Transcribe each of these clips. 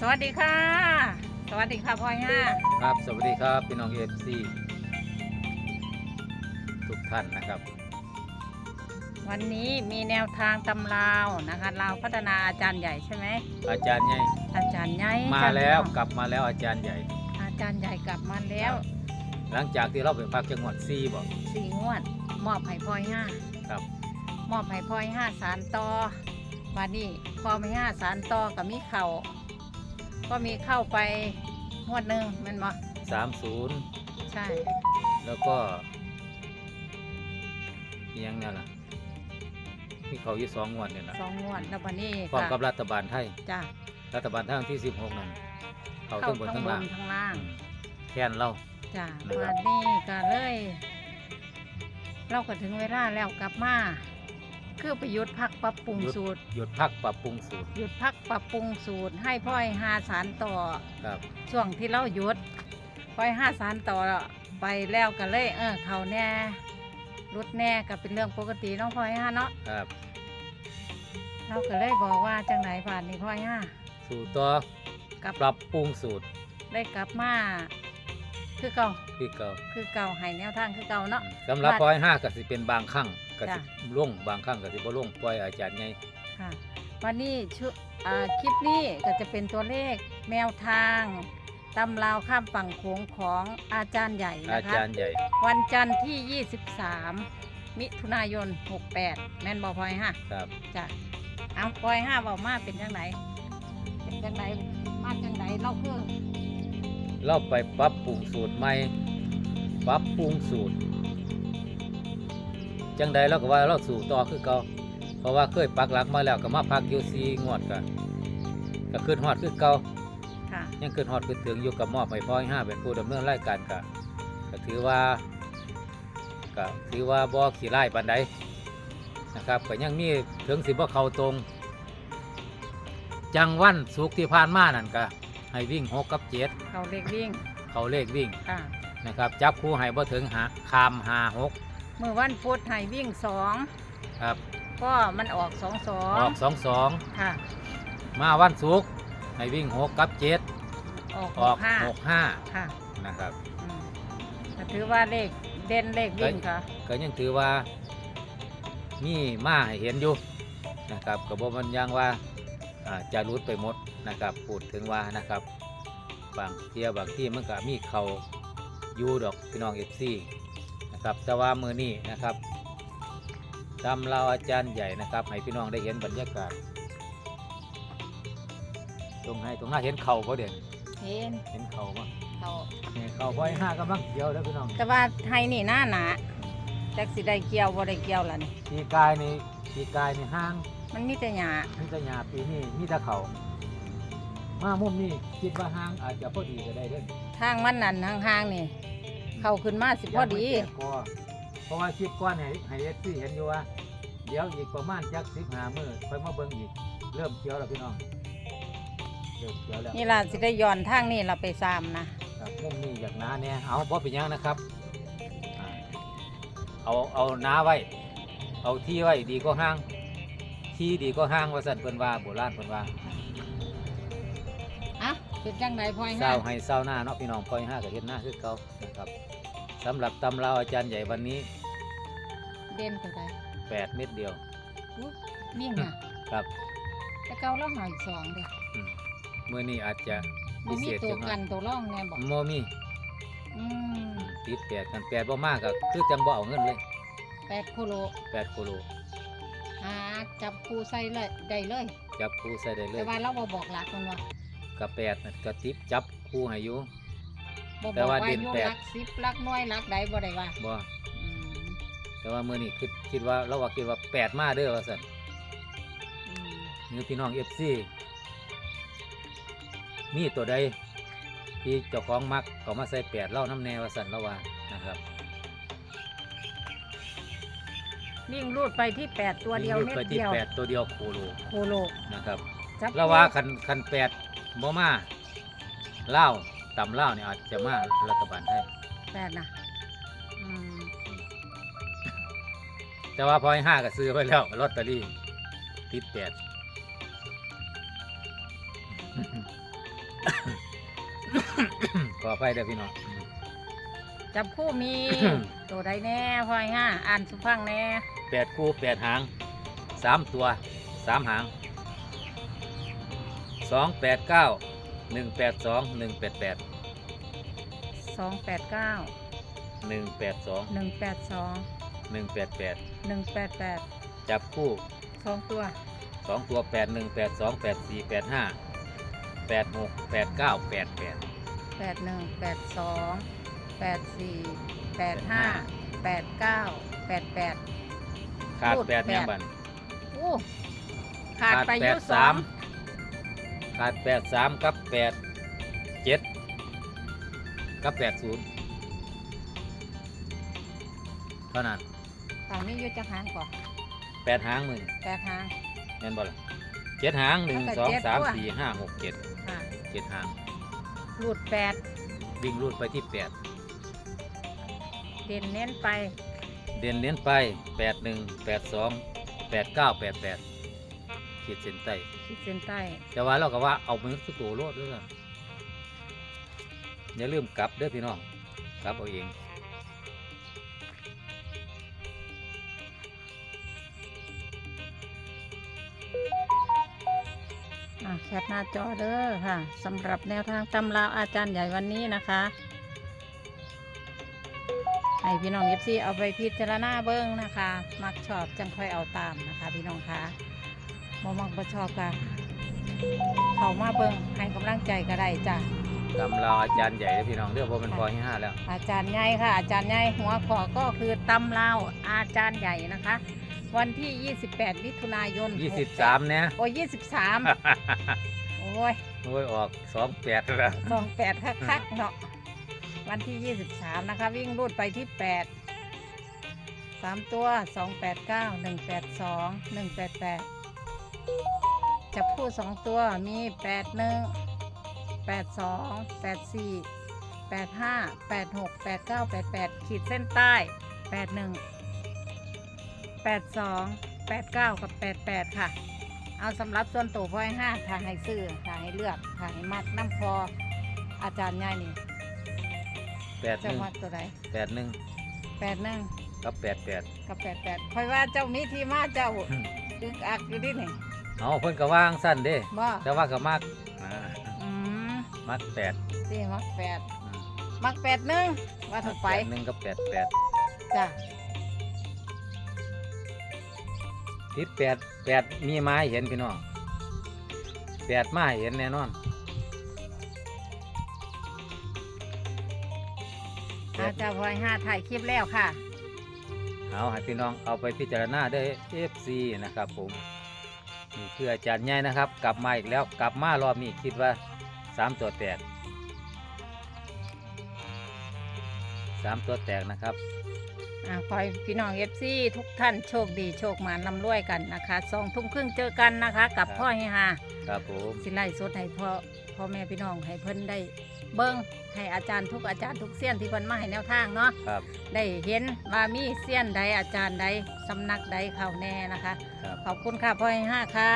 สวัสดีค่ะ สวัสดีค่ะพ่อยห้าครับ สวัสดีครับ พี่น้องเอฟซีทุกท่านนะครับ วันนี้มีแนวทางตำราวนะคะลาวพัฒนาอาจารย์ใหญ่ใช่ไหม อาจารย์ใหญ่อาจารย์ใหญ่มาจ้ะแล้วพี่น้องกลับมาแล้วอาจารย์ใหญ่ อาจารย์ใหญ่กลับมาแล้ว หลังจากที่เราไปพักจังหวัดซีบอกสี่งวด มอบให้พ่อยห้าครับ มอบให้พ่อยห้าสารต่อวันนี้พอไม่ห้าสารต่อกับมีเข่า ก็มีเข้าไปงวดหนึ่งแมันบ่สามศูนย์ใช่ แล้วก็อิหยังเนี่ยล่ะที่เขาอยู่สองงวดเนี่ยนะสองงวดแล้ววันนี้พร้อมกับรัฐบาลไทย จ้ะรัฐบาลไทยวันที่สิบหกนั่นเขาเข้าทั้งบนทั้งทั้งบล่างนทั้งล่าง อืมแค่นเรา จ้ะนะครับ วันนี้ก็เลย เราก็ถึงเวลาแล้วกลับมา คือไปหยุดพักปรับปรุงหยุดสูตรหยุดพักปรับปรุงสูตรหยุดพักปรับปรุงสูตร ให้พ่อยหาสารต่อครับช่วงที่เราหยุดพ่อยหาสารต่อไปแล้วก็เลย เออเขาแน่รุดแน่ก็เป็นเรื่องปกติเน้องพ่อยห้าเนาะครับเราก็เลยบอกว่าจังไหนผ่านนี่พ่อยห้าสู่ต่อกับปรับปรุงสูตร ได้กลับมา คือเก่าที่เก่าคือเก่าให้แนวทางคือเก่าเนาะสำหรับว่าปล่อยห้าก็สิเป็นบางครั้งก็สิจ้ะล่งบางครั้งก็สิบ่ล่งปล่อยอาจารย์ไงค่ะวันนี้ชุอ่าคลิปนี้ก็จะเป็นตัวเลขแนวทางตำราวข้ามฝั่งโขงของอาจารย์ใหญ่อานะคะจารย์ใหญ่ วันจันทร์ที่ 23 มิถุนายน 68 แม่นบอพลอยฮะครับจ้ะเอาพลอยห้าบอกมาเป็นจังไหนเป็นจังไหนมาจังไหนเราคือ เราไปปรับปรุงสูตรใหม่ปรับปรุงสูตร จังใดเราก็ว่าเราสู่ต่อคือเก่าเพราะว่าเคยปักหลักมาแล้วก็มาพักอยู่ซีงวดก็ก็ขึ้นฮอดคือเก่าค่ะยังขึ้นฮอดขึ้นถึงอยู่กับมอบให้พ่อยห้าเป็นผู้ดำเนินรายการก็ก็ถือว่าก็ถือว่าบ่ขี้ไล่ปานใดนะครับก็ยังมีถึงสิบ่เข้าตรง จังวันสุกร์ที่ผ่านมานั่นก็ ให้วิ่งหกกับเจ็ดเขาเลขวิ่งเขาเลขวิ่งค่ะนะครับ จับคู่ให้บ่ถึงหาคามหาหกเมื่อวันพุธให้วิ่งสองครับก็มันออกสองสอองอกสองสองค่ะมาวันศุกร์ให้วิ่งหกกับเจ็ดออกออกห้าหกห้าค่ะนะครับอืมก็ถือว่าเลขเด่นเลขวิ่งค่ะก็ยังถือว่ามีมาให้เห็นอยู่นะครับกระบอกมันยังว่าอ่า จะรุดไปหมดนะครับพูดถึงว่านะครับบางเที่ยบางที่มันก็มีเขาอยู่ดอกพี่น้องเอฟซีนะครับแต่ว่ามือนี้นะครับตำเราอาจารย์ใหญ่นะครับ ให้พี่น้องได้เห็นบรรยากาศ ตรงให้ตรงหน้าเห็นเขาบ่เด่นเห็นเห็นเขาบ่เขานี่เขาบ่อยห้ากำลังเกี่ยวแล้วพี่น้องแต่ว่าไทยนี่หน้าหนาจักสิได้เกี่ยวบ่ได้เกี่ยวล่ะนี่ปีกายนี่ปีกายนี่ห้าง มันมีแต่หญ้ามีแต่หญ้าปีนี้มีแต่เขามามุมนี้คิดว่าห้างอาจจะพอดีก็ได้เด้อทางมันนั่นห่างๆนี่ เข้าขึ้นมาสิพอดียังไม่แตกกอเพราะว่าคลิปก้อนให้ให้เอฟซีเห็นอยู่ว่า เดี๋ยวอีกประมาณจักสิบห้ามื้อค่อยมาเบิ่งอีก เริ่มเขียวแล้วพี่น้องเริ่มเขียวแล้วนี่ล่ะสิได้ย้อนทางนี่เราไปซ้ำนะ ครับมุมนี้อยากหนาเนี่ยเอาบ่เป็นหยังนะครับอ่าเอาเอาหนาไว้ เอาที่ไว้ดีก็ห้าง ที่ดีก็ห้างว่าสั่นเพิ่นว่าโบราณเพิ่นว่าอะเป็นจังไดพ่อยเศร้าห้าให้เศร้าหน้าเนาะพี่น้องพลอยห้ากับเฮ็ดหน้าคือเก่านะครับสำหรับตำราอาจารย์ใหญ่วันนี้เด่นตัวใด8เม็ดเดียวอุ๊ยนี่ไงครับแต่เก่าเราหอยสองเด้อืมมื้อนี้อาจจะบ่พิมีเศษตัวจังหน่กัอยนตัวร่องแน่บอกบ่มีอืมติดแปดกันแปดบ่มากก็คือจังบ่เอาเงินเลยแปดโคโล8กิโล หาจับคูใส่เลยได้เลย จับคู่ใส่ได้เลแต่ยว่าเราบ่บอกหลักมันว่ากับ8น่ะก็ติดจับคู่ให้อยู่ บ่บแต่อกว่าว่าเด่อนยู่แปด หลักสิบหลักน้อยหลักใดบ่ได้ว่าบ่อืมแต่ว่ามื้อนี้คิดคิดว่าเราว่าคิดว่าแปดมาเด้อว่าซั่นอืมนี่พี่น้อง FC มีตัวใดที่เจ้าของมักก็มาใส่แปดเล่าน้ำแนวว่าซั่นเราว่านะครับ วิ่งรูดไปที่แปดตัวเดียววิ่งเม็ดไปที่เดียวแปดตัวเดียวโคโลโคโลนะครับจับเราว่าคันคันแปดบ่มาเล่าวต่ำเล่าวเนี่ยอาจจะมารัฐบาลไทยแปดนะอืมแต่ว่าพอให้ห้าก็ซื้อไปแล้วลอตเตอรี่ติดแปดขอไปเด้อพี่น้องจับคู่มี ตัวใดแน่พ่อยห้าอ่านสุฟังแน่ แปดคู่แปดหางสามตัวสามหางสองแปดเก้าหนึ่งแปดสองหนึ่งแปดแปดสองแปดเก้าหนึ่งแปดสองหนึ่งแปดสองหนึ่งแปดแปดหนึ่งแปดแปดจับคู่สองตัวสองตัวแปดหนึ่งแปดสองแปดสี่แปดห้าแปดหกแปดเก้าแปดแปดแปดหนึ่งแปดสองแปดสี่แปดห้าแปดเก้าแปดแปด ขาดรูดแปดแปดยังบันอู้ขาดไปอแปยุดสอสางมขาดแปดสามกับแปดเจ็ดกับแปดศูนย์เท่านั้นฝั่งนี้อยุจะหางก่อนแปดหางมือแปดหางแม่นบ่ล่ะเจ็ดหางหนึ่งแล้วสก็องเจ็ดสามตัวสี่ห้าหกเจ็ดค่ะเจ็ดหางหลุดแปดวิ่งรูดไปที่แปดเด่นเน้นไป เด่นเน้นไปแปดหนึ่งแปดสองแปดเก้าแปดแปดขีดเส้นใต้ขีดเส้นใต้ แต่ว่าเราก็ว่าเอามือสุดตัวโลดด้วยกันอย่าลืมกลับเด้อพี่น้องกลับเอาเองอะแคปหน้าจอเด้อค่ะสำหรับแนวทางตำราวอาจารย์ใหญ่วันนี้นะคะ ให้พี่น้องเอฟซีเอาไปพิจารณาเบิ้งนะคะ มักชอบจังค่อยเอาตามนะคะ พี่น้องคะบ่มักบ่ชอบก็เข้ามาเบิ้งให้กำลังใจก็ได้จ้ะตำราอาจารย์ใหญ่เด้อพี่น้องเด้อเพราะมันพอที่ห้าแล้ว อาจารย์ใหญ่ค่ะ อาจารย์ใหญ่หัวข้อก็คือตำราวอาจารย์ใหญ่นะคะ วันที่ 28 มิถุนายนยี่สิบสามเนี่ยโอ้ย23 โอ้ยโอ้ยออกสองแปดแล้วสองแปดคักๆเนาะ วันที่ 23 นะคะ วิ่งรูดไปที่ 8 3 ตัว 289 182 188 จับคู่ 2 ตัวมี 81 82 84 85 86 89 88 ขีดเส้นใต้ 81 82 89 กับ 88 ค่ะ เอาสำหรับส่วนตัวพ่อยห้าทางให้ซื้อทางให้เลือกทางให้มักน้ำพออาจารย์ใหญ่นี่ แปดหจะนึ่งมักตัวใดแปดหนึ่งแปดหนึ่งกับแปดแปด กับแปดแปดคอยว่าเจ้ามีที่มาเจ้าดึกอักอยู่ดินี่เอาเพิ่นก็ว่างสั้นเด้ บ่แต่ว่าก็มากอ่าอืมมักแปดที่มักแปดอืมมักแปดหนึ่งว่าถูกไปแปดหนึ่งกับแปดแปดจ้ะทิศแปดแปดมีไม้เห็นพี่น้องแปดไม้เห็นแน่นอน อาดจารย์พ่อยห้าถ่ายคลิปแล้วค่ะ เอาให้พี่น้องเอาไปพิจารณาได้เอฟซีนะครับผมนี่คืออาจารย์ใหญ่นะครับ กลับมาอีกแล้วกลับมารอบนี้คิดว่าสามตัวแตกสามตัวแตกนะครับอ่าขอให้พี่น้องเอฟซีทุกท่านโชคดีโชคมานำรวยกันนะคะสองทุ่มครึ่งเจอกันนะคะ กับครับพ่อเฮฮาครับผม สิไล่สดให้พ่อพ่อแม่พี่น้องให้เพิ่นได้ เบิ้งให้อาจารย์ทุกอาจารย์ทุกเสี้ยนที่เพิ่นมาให้แนวทางเนาะครับ ได้เห็นว่ามีเสี้ยนใดอาจารย์ใดสำนักใดเข้าแน่นะคะ ครับ ขอบคุณค่ะพ่อให้ห้าค่ะ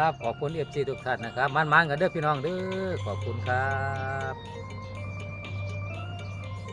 ครับ ขอบคุณเอฟซีทุกท่านนะครับมันๆกันเด้อพี่น้องเด้อขอบคุณครับ